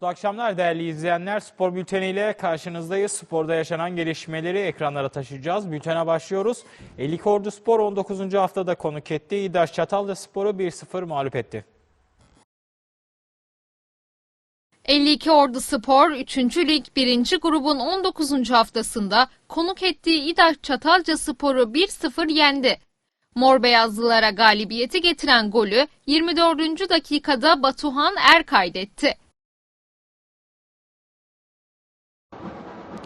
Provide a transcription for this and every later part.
Mutlu akşamlar değerli izleyenler. Spor bülteniyle karşınızdayız. Sporda yaşanan gelişmeleri ekranlara taşıyacağız. Bültene başlıyoruz. 52 Ordu Spor 19. haftada konuk etti. İdaş Çatalca Spor'u 1-0 mağlup etti. 52 Ordu Spor 3. Lig 1. grubun 19. haftasında konuk ettiği İdaş Çatalca Spor'u 1-0 yendi. Mor Beyazlılara galibiyeti getiren golü 24. dakikada Batuhan Er kaydetti.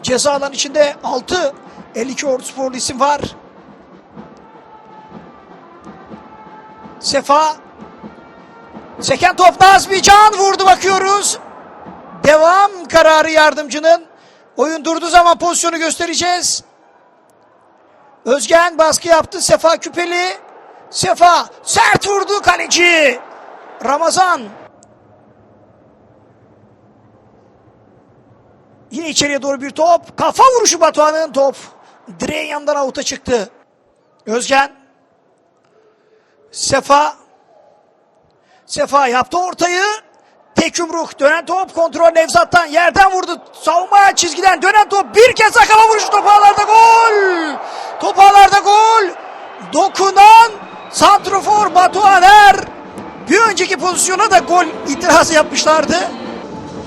Ceza alan içinde 6 52 Ordu Sporlu isim var. Sefa Seken top Nazmi Can vurdu bakıyoruz. Devam kararı yardımcının. Oyun durduğu zaman pozisyonu göstereceğiz. Özgen baskı yaptı. Sefa Küpeli. Sefa sert vurdu kaleci. Ramazan Yine içeriye doğru bir top. Kafa vuruşu Batuhan'ın top. Direğin yanından avuta çıktı. Özgen. Sefa. Sefa yaptı ortayı. Tek yumruk. Dönen top. Kontrol Nevzat'tan. Yerden vurdu. Savunma çizgiden dönen top. Bir kez daha kafa vuruşu. Top ağlarda gol. Top ağlarda gol. Dokunan Santrofor Batuhan Er. Bir önceki pozisyona da gol itirazı yapmışlardı.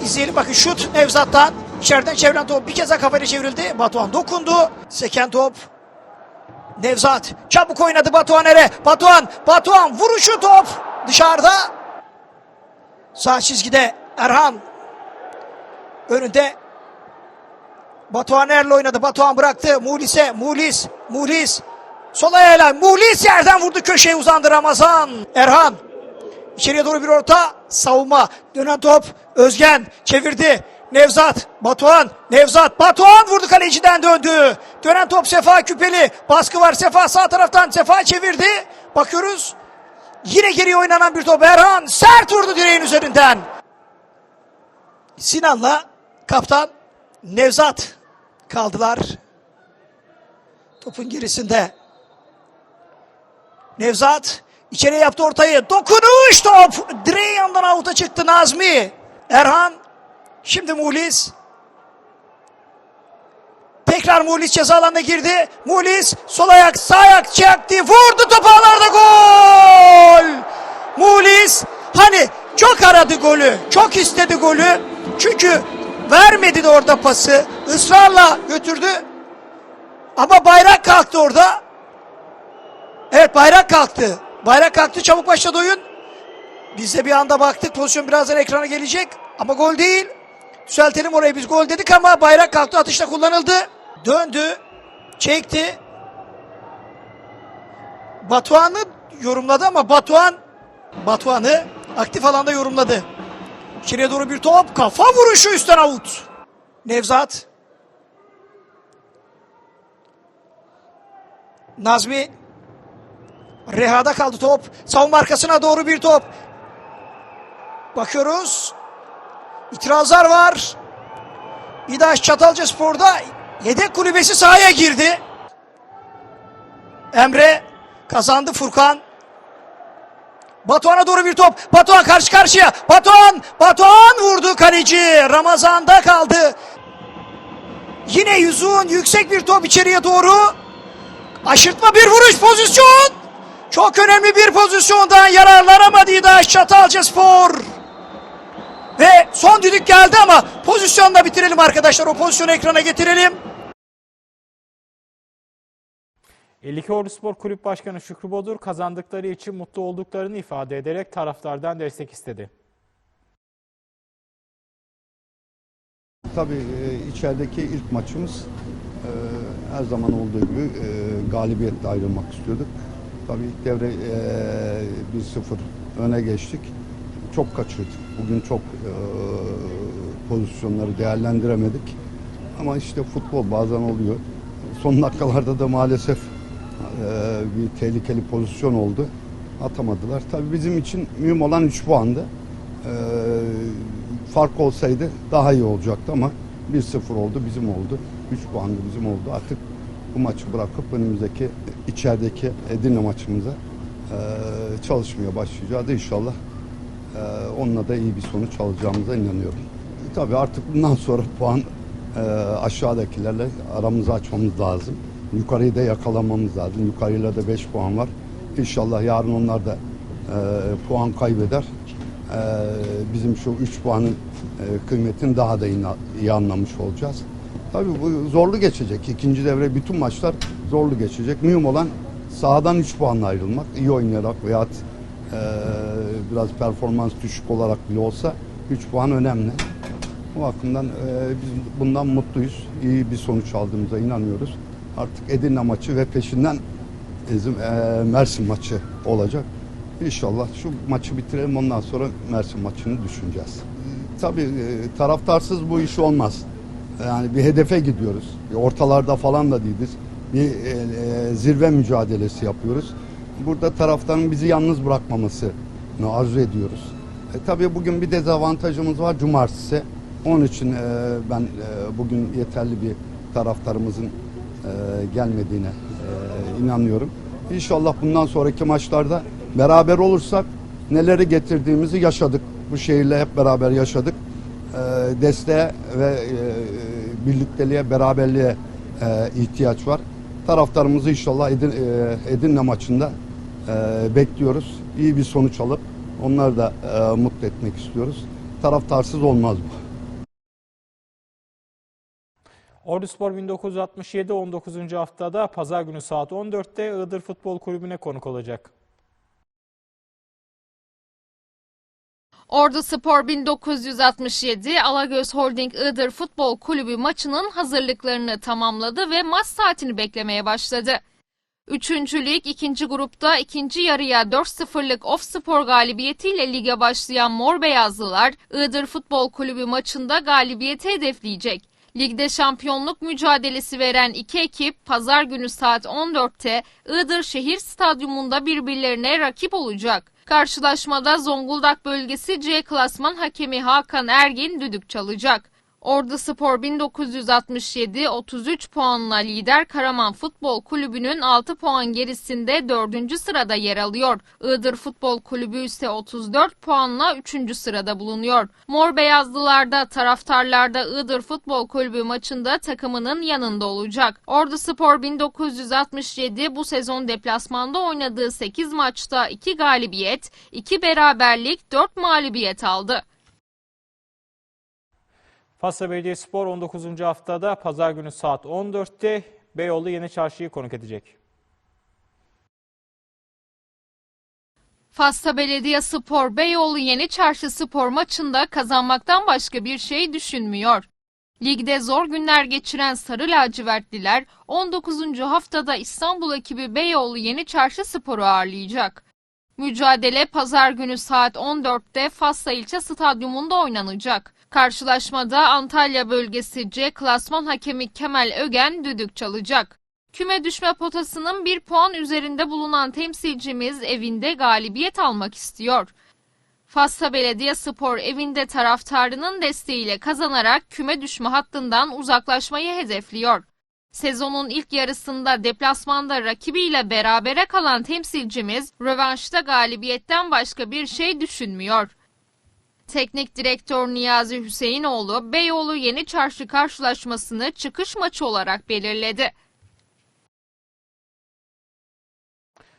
İzleyelim bakın şut Nevzat'tan. İçeriden çevrilen top bir kez daha kafayla çevrildi. Batuhan dokundu. Seken top. Nevzat çabuk oynadı Batuhan Er'e. Batuhan, Batuhan vuruşu top dışarıda. Sağ çizgide Erhan. Önünde Batuhan Er'le oynadı. Batuhan bıraktı. Mulis'e. Mulis. Mulis. Sol ayağıyla Mulis yerden vurdu köşeye uzandı Ramazan. Erhan. İçeriye doğru bir orta. Savunma. Dönen top. Özgen çevirdi. Nevzat. Batuhan. Nevzat. Batuhan vurdu kaleciden döndü. Dönen top Sefa Küpeli. Baskı var Sefa sağ taraftan. Sefa çevirdi. Bakıyoruz. Yine geriye oynanan bir top. Erhan sert vurdu direğin üzerinden. Sinan'la kaptan Nevzat kaldılar. Topun gerisinde. Nevzat içeriye yaptı ortayı. Dokunuş top. Direğin yanından avuta çıktı Nazmi. Erhan. Şimdi Muhlis. Tekrar Muhlis ceza alanına girdi. Muhlis sol ayak sağ ayak çaktı. Vurdu topu ağlarda gol. Muhlis hani çok aradı golü. Çok istedi golü. Çünkü vermedi de orada pası. Israrla götürdü. Ama bayrak kalktı orada. Evet bayrak kalktı. Bayrak kalktı çabuk başladı oyun. Biz de bir anda baktık pozisyon birazdan ekrana gelecek. Ama gol değil. Düzeltelim orayı biz gol dedik ama bayrak kalktı atışta kullanıldı. Döndü. Çekti. Batuhan'ı yorumladı ama Batuhan Batuhan'ı aktif alanda yorumladı. İçeriye doğru bir top. Kafa vuruşu üstten avut. Nevzat. Nazmi Reha'da kaldı top. Savunma arkasına doğru bir top. Bakıyoruz. İtirazlar var. İdaş Çatalca Spor'da yedek kulübesi sahaya girdi. Emre kazandı Furkan. Batuhan'a doğru bir top. Batuhan karşı karşıya. Batuhan, Batuhan vurdu kaleci. Ramazan'da kaldı. Yine Yüzüğün yüksek bir top içeriye doğru. Aşırtma bir vuruş pozisyon. Çok önemli bir pozisyondan yararlanamadı İdaş Çatalca Spor. Ve son düdük geldi ama pozisyonla bitirelim arkadaşlar. O pozisyonu ekrana getirelim. 52 Ordu Spor Kulüp Başkanı Şükrü Bodur kazandıkları için mutlu olduklarını ifade ederek taraftardan destek istedi. Tabii e, içerideki ilk maçımız e, her zaman olduğu gibi e, galibiyetle ayrılmak istiyorduk. Tabii ilk devre e, 1-0 öne geçtik. Çok kaçırdık. Bugün çok e, pozisyonları değerlendiremedik. Ama işte futbol bazen oluyor. Son dakikalarda da maalesef e, bir tehlikeli pozisyon oldu. Atamadılar. Tabii bizim için mühim olan 3 puandı. E, fark olsaydı daha iyi olacaktı ama 1-0 oldu bizim oldu. 3 puan da bizim oldu. Artık bu maçı bırakıp önümüzdeki içerideki Edirne maçımıza e, çalışmaya başlayacağız. İnşallah onunla da iyi bir sonuç alacağımıza inanıyorum. tabii artık bundan sonra puan e, aşağıdakilerle aramızı açmamız lazım. Yukarıyı da yakalamamız lazım. Yukarıyla da 5 puan var. İnşallah yarın onlar da e, puan kaybeder. E, bizim şu 3 puanın e, kıymetini daha da iyi, anlamış olacağız. Tabii bu zorlu geçecek. İkinci devre bütün maçlar zorlu geçecek. Mühim olan sahadan 3 puanla ayrılmak. iyi oynayarak veya biraz performans düşük olarak bile olsa 3 puan önemli. Bu bakımdan e, biz bundan mutluyuz. İyi bir sonuç aldığımıza inanıyoruz. Artık Edirne maçı ve peşinden bizim e, Mersin maçı olacak. İnşallah şu maçı bitirelim ondan sonra Mersin maçını düşüneceğiz. E, Tabii taraftarsız bu iş olmaz. Yani bir hedefe gidiyoruz. Ortalarda falan da değiliz. Bir e, zirve mücadelesi yapıyoruz. Burada taraftarın bizi yalnız bırakmamasını arzu ediyoruz. E, tabii bugün bir dezavantajımız var cumartesi. Onun için e, ben e, bugün yeterli bir taraftarımızın e, gelmediğine e, inanıyorum. İnşallah bundan sonraki maçlarda beraber olursak neleri getirdiğimizi yaşadık. Bu şehirle hep beraber yaşadık. E, desteğe ve e, birlikteliğe, beraberliğe e, ihtiyaç var. Taraftarımızı inşallah Edin, e, Edirne maçında e, bekliyoruz. İyi bir sonuç alıp onları da e, mutlu etmek istiyoruz. Taraftarsız olmaz bu. Orduspor 1967 19. haftada pazar günü saat 14'te Iğdır Futbol Kulübü'ne konuk olacak. Ordu Spor 1967 Alagöz Holding Iğdır Futbol Kulübü maçının hazırlıklarını tamamladı ve maç saatini beklemeye başladı. Üçüncü lig ikinci grupta ikinci yarıya 4-0'lık Of Spor galibiyetiyle lige başlayan Mor Beyazlılar Iğdır Futbol Kulübü maçında galibiyeti hedefleyecek. Ligde şampiyonluk mücadelesi veren iki ekip pazar günü saat 14'te Iğdır Şehir Stadyumunda birbirlerine rakip olacak. Karşılaşmada Zonguldak bölgesi C klasman hakemi Hakan Ergin düdük çalacak. Ordu Spor 1967 33 puanla lider Karaman Futbol Kulübü'nün 6 puan gerisinde 4. sırada yer alıyor. Iğdır Futbol Kulübü ise 34 puanla 3. sırada bulunuyor. Mor Beyazlılarda taraftarlarda Iğdır Futbol Kulübü maçında takımının yanında olacak. Ordu Spor 1967 bu sezon deplasmanda oynadığı 8 maçta 2 galibiyet, 2 beraberlik, 4 mağlubiyet aldı. Fasla Belediyespor 19. haftada pazar günü saat 14'te Beyoğlu Yeni Çarşı'yı konuk edecek. Fasla Belediye Spor Beyoğlu Yeni Çarşı Spor maçında kazanmaktan başka bir şey düşünmüyor. Ligde zor günler geçiren Sarı Lacivertliler 19. haftada İstanbul ekibi Beyoğlu Yeni Çarşı Spor'u ağırlayacak. Mücadele pazar günü saat 14'te Fasla ilçe stadyumunda oynanacak. Karşılaşmada Antalya bölgesi C klasman hakemi Kemal Ögen düdük çalacak. Küme düşme potasının bir puan üzerinde bulunan temsilcimiz evinde galibiyet almak istiyor. Fasla Belediye Spor evinde taraftarının desteğiyle kazanarak küme düşme hattından uzaklaşmayı hedefliyor. Sezonun ilk yarısında deplasmanda rakibiyle berabere kalan temsilcimiz rövanşta galibiyetten başka bir şey düşünmüyor. Teknik direktör Niyazi Hüseyinoğlu Beyoğlu Yeni Çarşı karşılaşmasını çıkış maçı olarak belirledi.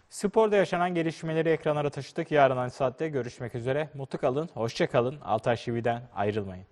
Sporda yaşanan gelişmeleri ekranlara taşıdık. Yarın aynı saatte görüşmek üzere. Mutlu kalın, hoşça kalın. Altay Şivi'den ayrılmayın.